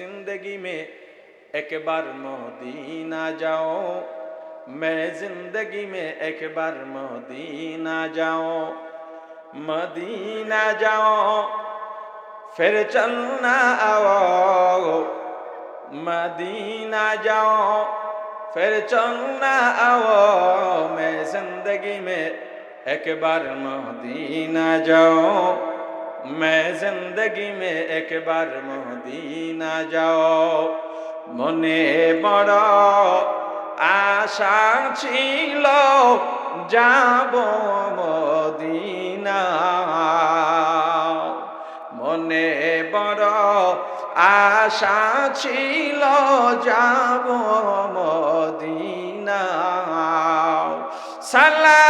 ज़िंदगी में एक बार मदीना जाओ। मैं ज़िंदगी में एक बार मदीना जाओ। मदीना जाओ, फिर चलना आओ। मदीना जाओ, फिर चलना आओ। मैं ज़िंदगी में एक बार मदीना जाओ। میں زندگی میں ایک بار مدینہ جاؤ মনে বড় আশা ছিল যাব মদিনা মনে বড় আশা ছিল যাব মদিনা সালা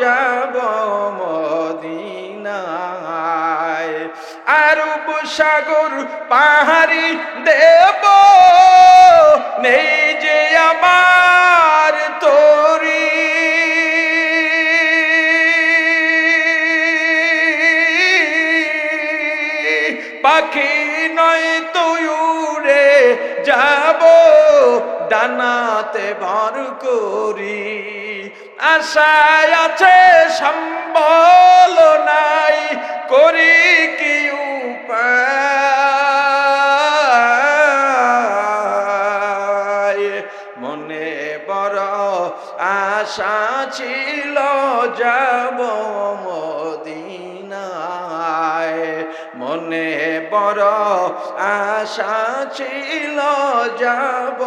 যাব মদিনায়। আরব সাগর পাহাড়ি দেব নেই যে আমার তোরি। পাখি নয় যাব ডানাতে ভর করি। আশায় আছে, সম্বল নাই, করি কি মনে বড় আশা ছিল, যাব মনে বড় আশা ছিল, যাব